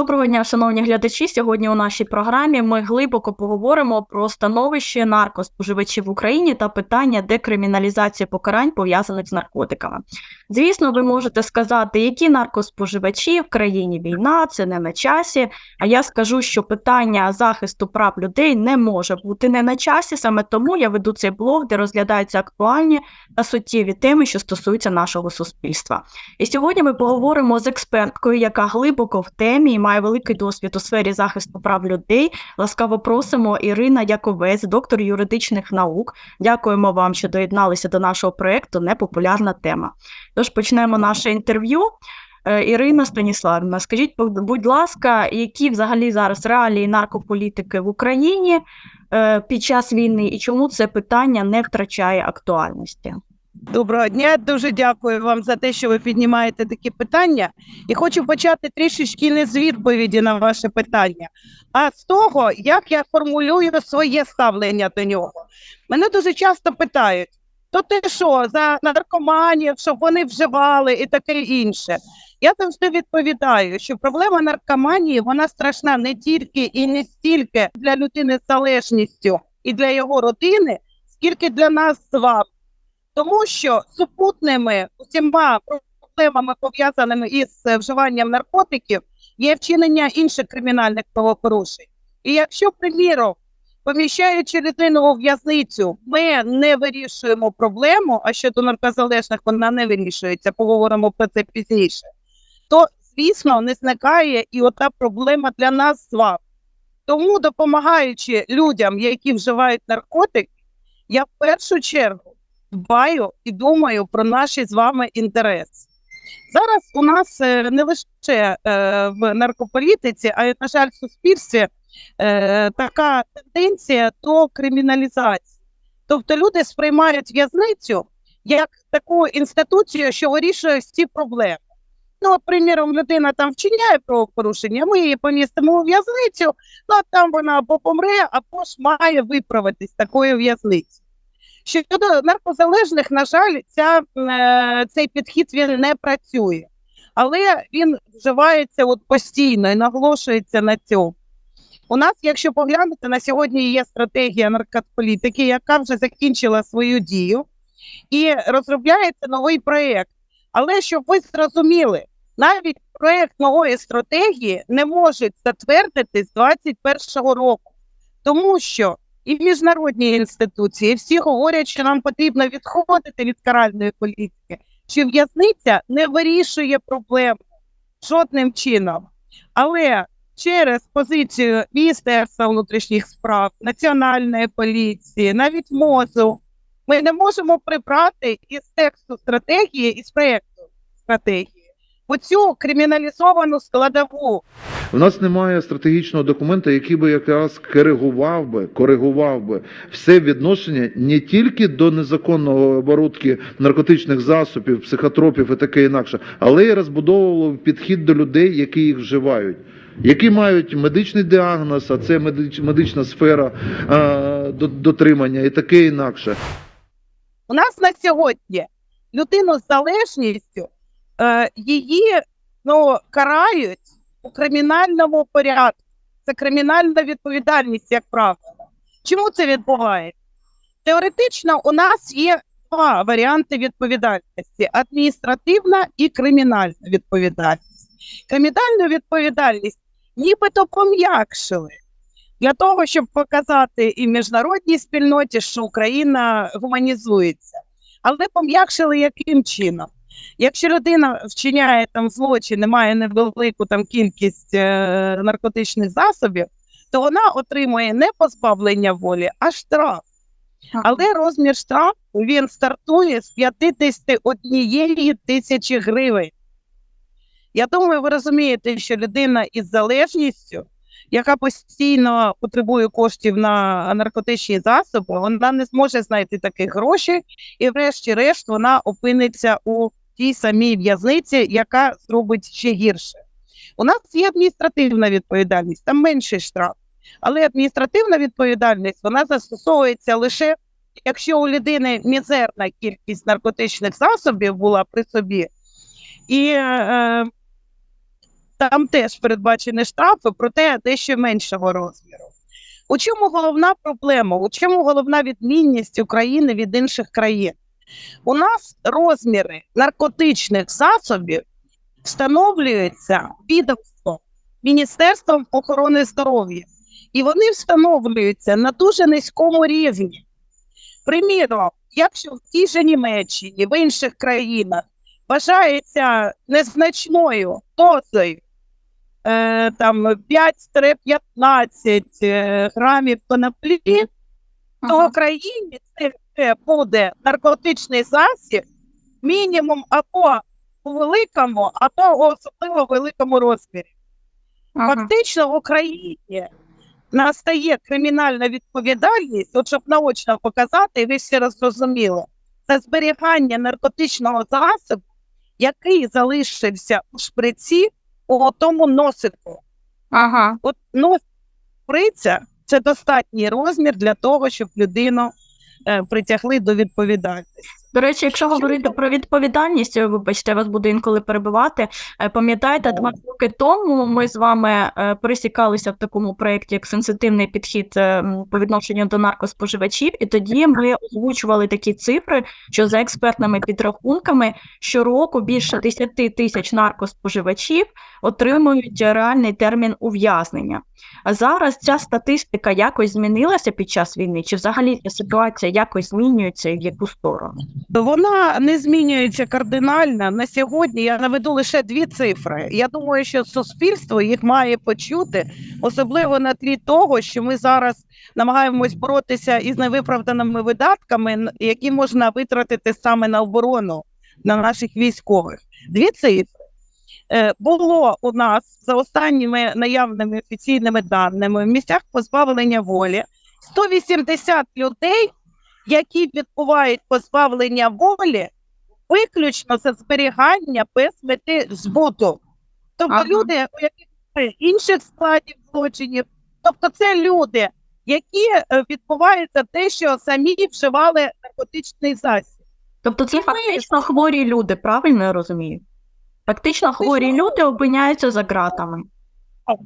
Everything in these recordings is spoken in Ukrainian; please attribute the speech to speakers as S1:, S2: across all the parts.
S1: Доброго дня, шановні глядачі. Сьогодні у нашій програмі ми глибоко поговоримо про становище наркоспоживачів в Україні та питання декриміналізації покарань пов'язаних з наркотиками. Звісно, ви можете сказати, які наркоспоживачі в країні війна, це не на часі. А я скажу, що питання захисту прав людей не може бути не на часі. Саме тому я веду цей блог, де розглядаються актуальні та суттєві теми, що стосуються нашого суспільства. І сьогодні ми поговоримо з експерткою, яка глибоко в темі і має великий досвід у сфері захисту прав людей. Ласкаво просимо Ірина Яковець, доктор юридичних наук. Дякуємо вам, що доєдналися до нашого проєкту Непопулярна тема. Тож почнемо наше інтерв'ю. Е, Ірина Станіславівна, скажіть, будь ласка, які взагалі зараз реалії наркополітики в Україні е, під час війни і чому це питання не втрачає актуальності?
S2: Доброго дня, дуже дякую вам за те, що ви піднімаєте такі питання. І хочу почати трішечки не з відповіді на ваше питання, а з того, як я формулюю своє ставлення до нього. Мене дуже часто питають: то ти що, за наркоманів, щоб вони вживали і таке інше. Я завжди відповідаю, що проблема наркоманії вона страшна не тільки і не стільки для людини з залежністю і для його родини, скільки для нас з вами. Тому що супутними усіма проблемами, пов'язаними із вживанням наркотиків, є вчинення інших кримінальних правопорушень. І якщо, приміром, поміщаючи людину у в'язницю, ми не вирішуємо проблему, а щодо наркозалежних вона не вирішується, поговоримо про це пізніше, то, звісно, не зникає і ота проблема для нас з вами. Тому, допомагаючи людям, які вживають наркотики, я в першу чергу дбаю і думаю про наші з вами інтереси. Зараз у нас е, не лише е, в наркополітиці, а й, на жаль, в суспільстві е, така тенденція до криміналізації. Тобто люди сприймають в'язницю як таку інституцію, що вирішує всі проблеми. Ну, от, приміром, людина там вчиняє правопорушення, ми її помістимо у в'язницю, ну а там вона або помре, або ж має виправитись такою в'язницею. Щодо наркозалежних, на жаль, ця, е, цей підхід він не працює, але він вживається от постійно і наголошується на цьому. У нас, якщо поглянути, на сьогодні є стратегія наркополітики, яка вже закінчила свою дію, і розробляється новий проєкт. Але щоб ви зрозуміли, навіть проєкт нової стратегії не можуть затвердити з 2021 року, тому що і міжнародні інституції всі говорять, що нам потрібно відходити від каральної політики, що в'язниця не вирішує проблему жодним чином. Але через позицію Міністерства внутрішніх справ, національної поліції, навіть МОЗу, ми не можемо прибрати із тексту стратегії із проєкту стратегії оцю криміналізовану складову.
S3: У нас немає стратегічного документа, який би якраз коригував би, коригував би все відношення не тільки до незаконного оборудки наркотичних засобів, психотропів і таке інакше, але й розбудовував підхід до людей, які їх вживають. Які мають медичний діагноз, а це медична сфера а, дотримання і таке інакше.
S2: У нас на сьогодні людину з залежністю е, її ну, карають у кримінальному порядку. Це кримінальна відповідальність, як правило. Чому це відбувається? Теоретично у нас є два варіанти відповідальності: адміністративна і кримінальна відповідальність. Кримінальну відповідальність нібито пом'якшили для того, щоб показати і міжнародній спільноті, що Україна гуманізується. Але пом'якшили яким чином? Якщо людина вчиняє там злочин, має невелику там кількість е, наркотичних засобів, то вона отримує не позбавлення волі, а штраф. Але розмір штрафу він стартує з 51 тисячі гривень. Я думаю, ви розумієте, що людина із залежністю, яка постійно потребує коштів на наркотичні засоби, вона не зможе знайти таких грошей, і, врешті-решт, вона опиниться у тій самій в'язниці, яка зробить ще гірше. У нас є адміністративна відповідальність, там менший штраф. Але адміністративна відповідальність вона застосовується лише якщо у людини мізерна кількість наркотичних засобів була при собі, і е,
S4: там теж передбачені штрафи, проте дещо меншого розміру. У чому головна проблема? У чому головна відмінність України від інших країн? У нас розміри наркотичних засобів встановлюються відомством Міністерством охорони здоров'я, і вони встановлюються на дуже низькому рівні. Приміром, якщо в тій же Німеччині, в інших країнах вважається незначною дозою е, там 5-15 е, грамів коноплі, то в Україні це буде наркотичний засіб мінімум або у великому, або у особливо великому розмірі.
S1: Ага.
S4: Фактично в Україні настає кримінальна відповідальність, от щоб наочно показати, і ви всі розрозуміли, це зберігання наркотичного засобу, який залишився у шприці у тому носику.
S1: Ага.
S4: От носик шприця це достатній розмір для того, щоб людину е, притягли до відповідальності.
S1: До речі, якщо говорити про відповідальність, е, вибачте, я вас буду інколи перебивати. е, Пам'ятаєте, два роки тому ми з вами е, пересікалися в такому проєкті, як сенситивний підхід по відношенню до наркоспоживачів, і тоді ми озвучували такі цифри, що за експертними підрахунками щороку більше 10 тисяч наркоспоживачів отримують реальний термін ув'язнення. А зараз ця статистика якось змінилася під час війни, чи взагалі ця ситуація якось змінюється і в яку сторону?
S4: Вона не змінюється кардинально. На сьогодні я наведу лише дві цифри. Я думаю, що суспільство їх має почути, особливо на тлі того, що ми зараз намагаємось боротися із невиправданими видатками, які можна витратити саме на оборону на наших військових. Дві цифри. Е, Було у нас за останніми наявними офіційними даними в місцях позбавлення волі 180 людей, які відбувають позбавлення волі виключно за зберігання без мети збуту. Тобто
S1: Ага.
S4: люди, у яких інших складів злочинів, тобто це люди, які е, відбувають за те, що самі вживали наркотичний засіб.
S1: Тобто це фактично хворі люди, правильно я розумію? Фактично хворі люди опиняються за ґратами.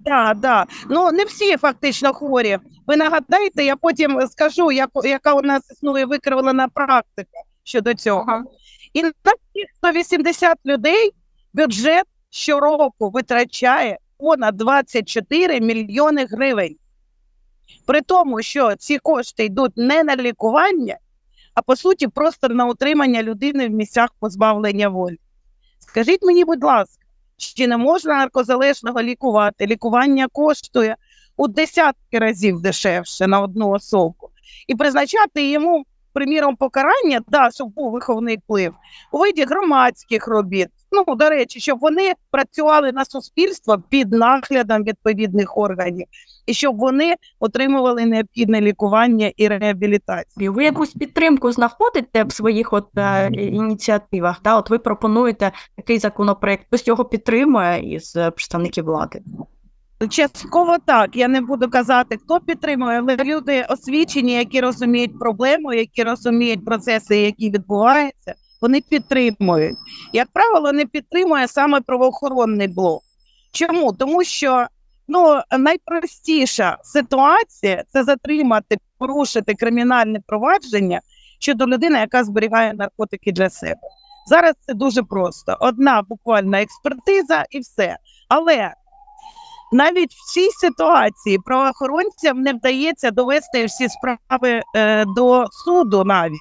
S4: Так, да. Ну не всі фактично хворі. Ви нагадаєте, я потім скажу, як, яка у нас існує викривлена практика щодо цього.
S1: Ага.
S4: І на цих 180 людей бюджет щороку витрачає понад 24 мільйони гривень. При тому, що ці кошти йдуть не на лікування, а по суті просто на утримання людини в місцях позбавлення волі. Скажіть мені, будь ласка, чи не можна наркозалежного лікувати? Лікування коштує у десятки разів дешевше на одну особу. І призначати йому, приміром, покарання, да, був виховний вплив, у виді громадських робіт. Ну, до речі, щоб вони працювали на суспільство під наглядом відповідних органів, і щоб вони отримували необхідне лікування і реабілітацію.
S1: Ви якусь підтримку знаходите в своїх от е, ініціативах? Да? От ви пропонуєте такий законопроект, хтось його підтримує із е, представників влади.
S4: Частково так. Я не буду казати, хто підтримує, але люди освічені, які розуміють проблему, які розуміють процеси, які відбуваються, вони підтримують. Як правило, не підтримує саме правоохоронний блок. Чому? Тому що ну, найпростіша ситуація це затримати, порушити кримінальне провадження щодо людини, яка зберігає наркотики для себе. Зараз це дуже просто: одна буквально експертиза і все. Але навіть в цій ситуації правоохоронцям не вдається довести всі справи е, до суду навіть.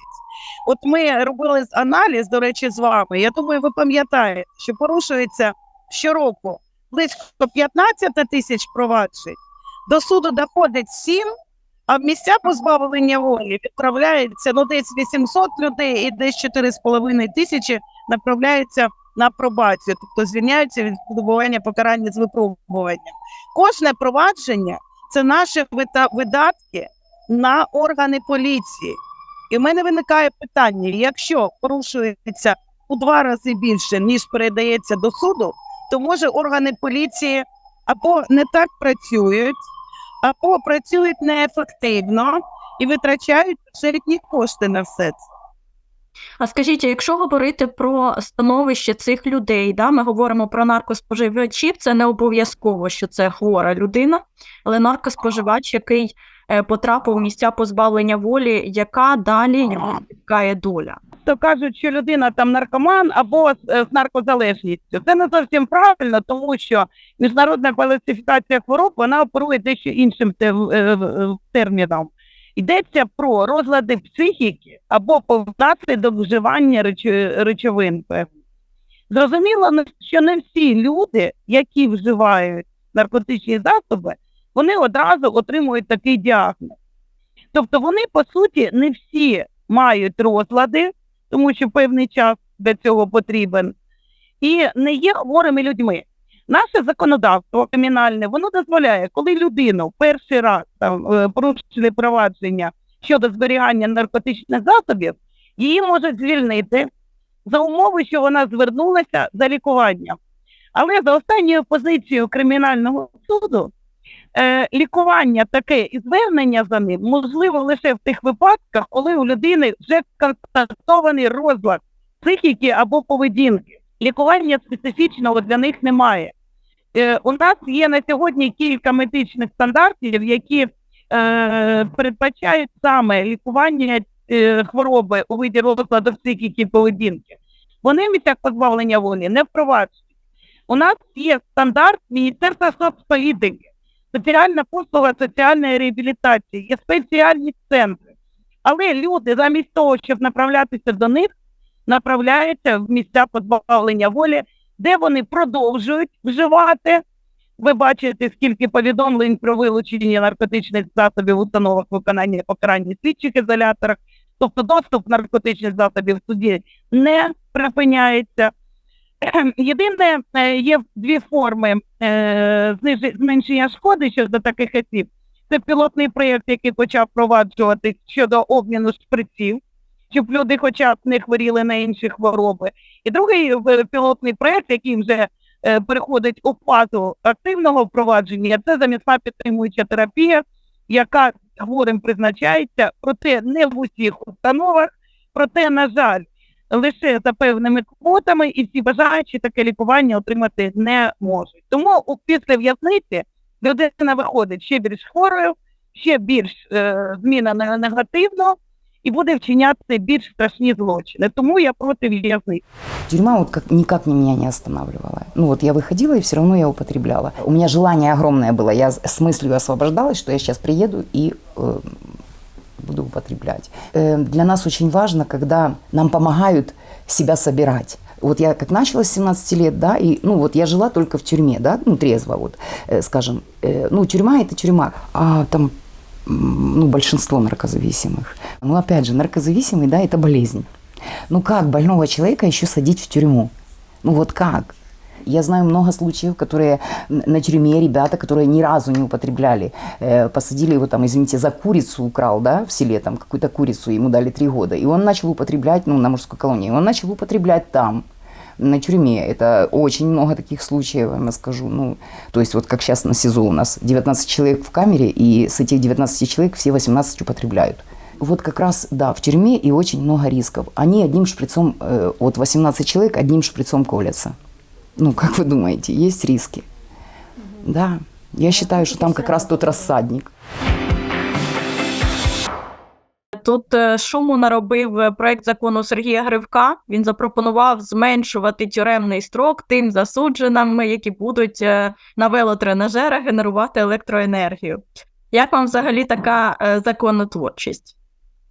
S4: От ми робили аналіз, до речі, з вами. Я думаю, ви пам'ятаєте, що порушується щороку близько 15 тисяч проваджень. До суду доходить 7, а в місця позбавлення волі відправляється ну, десь 800 людей і десь 4,5 тисячі направляються на пробацію, тобто звільняються від відбування покарання з випробуванням. Кожне провадження це наші вида- видатки на органи поліції. І в мене виникає питання: якщо порушується у два рази більше, ніж передається до суду, то може органи поліції або не так працюють, або працюють неефективно і витрачають бюджетні кошти на все це.
S1: А скажіть, якщо говорити про становище цих людей, да, ми говоримо про наркоспоживачів, це не обов'язково, що це хвора людина, але наркоспоживач, який е, потрапив у місця позбавлення волі, яка далі чекає доля.
S2: то кажуть, що людина там наркоман або з, е, з наркозалежністю. Це не зовсім правильно, тому що міжнародна класифікація хвороб вона оперує дещо іншим е, терміном. Йдеться про розлади психіки або внаслідок вживання реч- речовин. Зрозуміло, що не всі люди, які вживають наркотичні засоби, вони одразу отримують такий діагноз. Тобто вони, по суті, не всі мають розлади, тому що певний час для цього потрібен, і не є хворими людьми. Наше законодавство кримінальне воно дозволяє, коли людину перший раз там е, порушили провадження щодо зберігання наркотичних засобів, її можуть звільнити за умови, що вона звернулася за лікуванням. Але за останньою позицією кримінального суду е, лікування таке і звернення за ним можливо лише в тих випадках, коли у людини вже констатований розлад психіки або поведінки. Лікування специфічного для них немає. Е, у нас є на сьогодні кілька медичних стандартів, які е, передбачають саме лікування е, хвороби у виді розладу психіки поведінки. Вони місцях позбавлення волі не впроваджують. У нас є стандарт Міністерства соцполітики соціальна послуга соціальної реабілітації, є спеціальні центри. Але люди замість того, щоб направлятися до них, направляються в місця позбавлення волі, де вони продовжують вживати. Ви бачите, скільки повідомлень про вилучення наркотичних засобів в установах виконання покарання слідчих ізоляторах, тобто доступ наркотичних засобів в суді не припиняється. Єдине, е, є дві форми е, зменшення шкоди щодо таких осіб. Це пілотний проєкт, який почав впроваджуватись щодо обміну шприців, щоб люди хоча б не хворіли на інші хвороби. І другий е, пілотний проєкт, який вже е, переходить у фазу активного впровадження, це замісна підтримуюча терапія, яка хворим призначається, проте не в усіх установах, проте, на жаль, лише за певними квотами, і всі бажаючі таке лікування отримати не можуть. Тому після в'язниці людина виходить ще більш хворою, ще більш е, зміна на негативно і буде вчиняти більш страшні злочини. Тому я проти в'язниці.
S5: Тюрьма вот как, никак не- меня не останавливала. Ну вот я выходила, и все равно я употребляла. У меня желание огромное было. Я с с мыслью освобождалась, что я сейчас приеду и э, буду употреблять. Э, для нас очень важно, когда нам помогают себя собирать. Вот я как начала с 17 лет, да, и, ну, вот я жила только в тюрьме, да, ну, трезво, вот, э, скажем. Э, ну, тюрьма – это тюрьма, а там, м, ну, большинство наркозависимых. Ну, опять же, наркозависимый, да, это болезнь. Ну, как больного человека еще садить в тюрьму? Ну, вот как? Я знаю много случаев, которые н- на тюрьме ребята, которые ни разу не употребляли, э, посадили его там, извините, за курицу украл, да, в селе там какую-то курицу, ему дали три года, и он начал употреблять, ну, на мужской колонии, он начал употреблять там, На тюрьме. Это очень много таких случаев, я вам скажу. Ну, то есть вот как сейчас на СИЗО у нас 19 человек в камере, и с этих 19 человек все 18 употребляют. Вот как раз, да, в тюрьме и очень много рисков. Они одним шприцом, э, вот 18 человек одним шприцом колятся. Ну, как вы думаете, есть риски? Да, я считаю, что там как раз тот рассадник.
S1: Тут е, шуму наробив е, проект закону Сергія Гривка. Він запропонував зменшувати тюремний строк тим засудженим, які будуть е, на велотренажерах генерувати електроенергію. Як вам взагалі така законотворчість?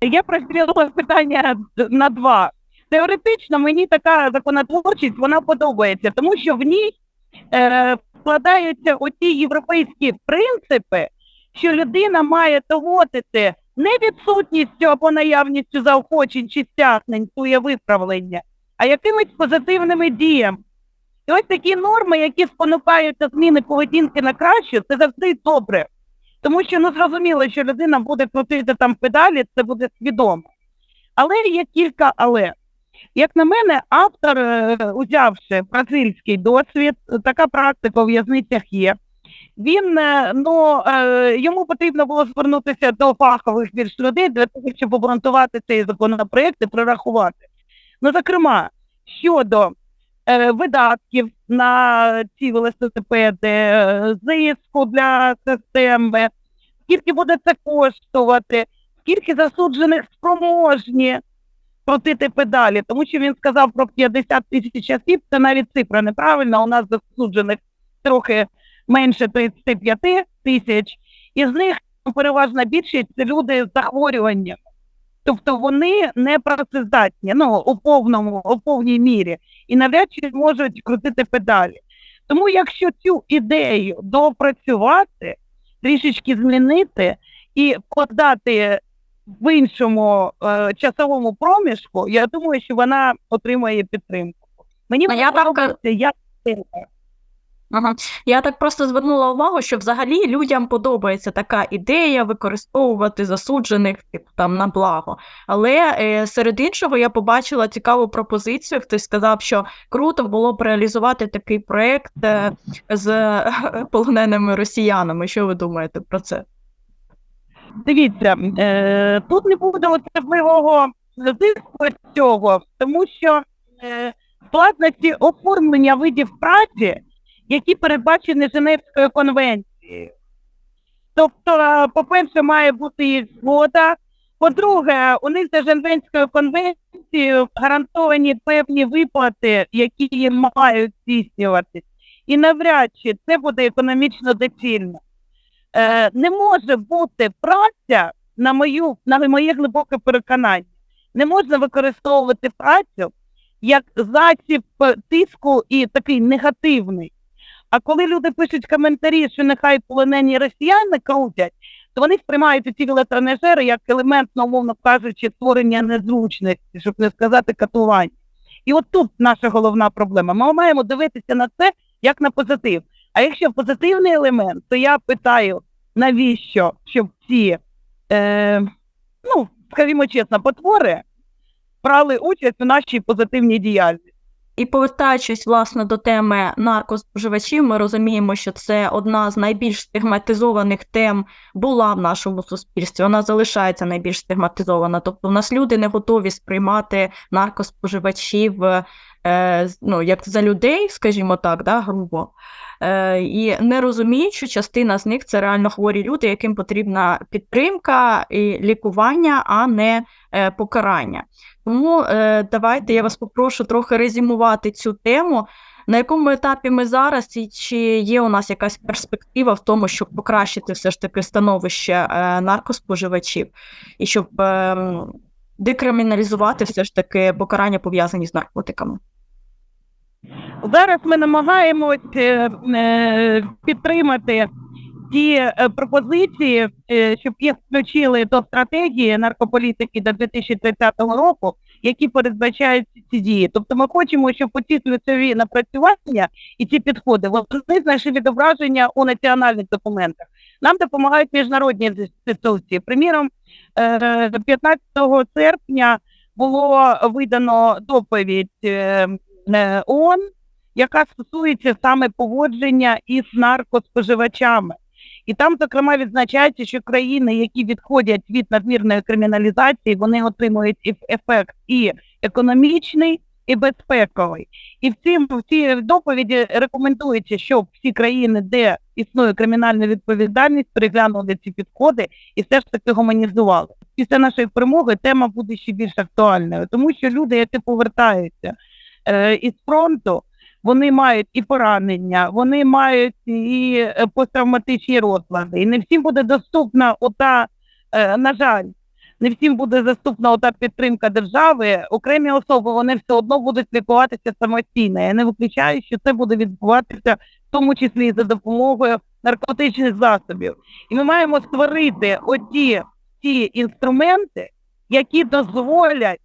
S2: Я розділила питання на два. Теоретично мені така законотворчість вона подобається, тому що в ній е, вкладаються оті європейські принципи, що людина має доводити не відсутністю або наявністю заохочень чи стягнень своє виправлення, а якимись позитивними діями. І ось такі норми, які спонукають до зміни поведінки на кращу, це завжди добре. Тому що ну зрозуміло, що людина буде крутити там педалі, це буде свідомо. Але є кілька але. Як на мене, автор, е, узявши бразильський досвід, така практика у в'язницях є. Він е, ну е, йому потрібно було звернутися до фахових більш людей для того, щоб обґрунтувати цей законопроект і прорахувати. Ну, зокрема, щодо е, видатків на ці велосипеди, е, зиску для системи, скільки буде це коштувати, скільки засуджених спроможні крутити педалі, тому що він сказав про 50 тисяч осіб, це навіть цифра неправильна, у нас засуджених трохи менше 35 тисяч, із них переважна більшість це люди з захворюванням. Тобто вони не працездатні, ну, у повному, у повній мірі, і навряд чи можуть крутити педалі. Тому якщо цю ідею допрацювати, трішечки змінити і подати в іншому е, часовому проміжку, я думаю, що вона отримає підтримку. Мені
S1: я
S2: подобається, як
S1: Ага. Я так просто звернула увагу, що взагалі людям подобається така ідея використовувати засуджених типу, там на благо. Але е, серед іншого я побачила цікаву пропозицію. Хтось сказав, що круто було б реалізувати такий проект е, з е, полоненими росіянами. Що ви думаєте про це?
S2: Дивіться, е, тут не буде особливого зиску цього, тому що е, складності оформлення видів праці, які передбачені Женевською конвенцією. Тобто, е, по-перше, має бути згода. По-друге, у них за Женевською конвенцією гарантовані певні виплати, які мають здійснюватись. І навряд чи це буде економічно доцільно е, не може бути праця на мою на моє глибоке переконання. Не можна використовувати працю як засіб тиску і такий негативний. А коли люди пишуть коментарі, що нехай полонені росіяни крутять, то вони сприймають ці велотренажери як елемент, умовно кажучи, створення незручності, щоб не сказати катування. І от тут наша головна проблема. Ми маємо дивитися на це як на позитив. А якщо позитивний елемент, то я питаю, навіщо, щоб ці, е, ну, скажімо чесно, потвори брали участь у нашій позитивній діяльності.
S1: І повертаючись власне до теми наркоспоживачів, ми розуміємо, що це одна з найбільш стигматизованих тем була в нашому суспільстві. Вона залишається найбільш стигматизована. Тобто, в нас люди не готові сприймати наркоспоживачів е, ну, як за людей, скажімо так, да, грубо. Е, і не розуміють, що частина з них це реально хворі люди, яким потрібна підтримка і лікування, а не е, покарання. Тому е, давайте я вас попрошу трохи резюмувати цю тему. На якому етапі ми зараз, і чи є у нас якась перспектива в тому, щоб покращити все ж таки становище наркоспоживачів, і щоб е, декриміналізувати все ж таки покарання пов'язані з наркотиками?
S2: Зараз ми намагаємось е, е, підтримати ті е, пропозиції, щоб їх включили до стратегії наркополітики до 2030 року, які передбачають ці дії. Тобто ми хочемо, щоб ці ключові напрацювання і ці підходи вони знайшли відображення у національних документах. Нам допомагають міжнародні інституції. Приміром, е, 15 серпня було видано доповідь ООН, яка стосується саме поводження із наркоспоживачами. І там, зокрема, відзначається, що країни, які відходять від надмірної криміналізації, вони отримують ефект і економічний, і безпековий. І в цій, в цій доповіді рекомендується, щоб всі країни, де існує кримінальна відповідальність, переглянули ці підходи і все ж таки гуманізували. Після нашої перемоги тема буде ще більш актуальною, тому що люди, які повертаються е, із фронту, вони мають і поранення, вони мають і е, посттравматичні розлади. І не всім буде доступна ота, е, на жаль, не всім буде доступна ота підтримка держави. Окремі особи вони все одно будуть лікуватися самостійно. Я не виключаю, що це буде відбуватися в тому числі за допомогою наркотичних засобів. І ми маємо створити оті ті інструменти, які дозволять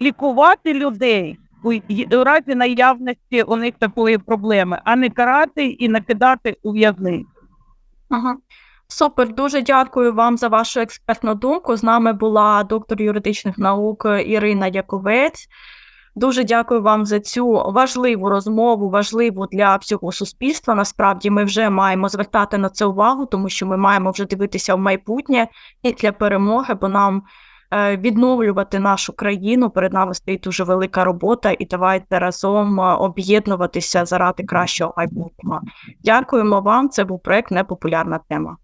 S2: лікувати людей у, разі наявності у них такої проблеми, а не карати і накидати у в'язницю.
S1: Ага. Супер, дуже дякую вам за вашу експертну думку. З нами була доктор юридичних наук Ірина Яковець. Дуже дякую вам за цю важливу розмову, важливу для всього суспільства. Насправді ми вже маємо звертати на це увагу, тому що ми маємо вже дивитися в майбутнє після перемоги, бо нам відновлювати нашу країну. Перед нами стоїть дуже велика робота, і давайте разом е, об'єднуватися заради кращого майбутнього. Дякуємо вам. Це був проект Непопулярна тема.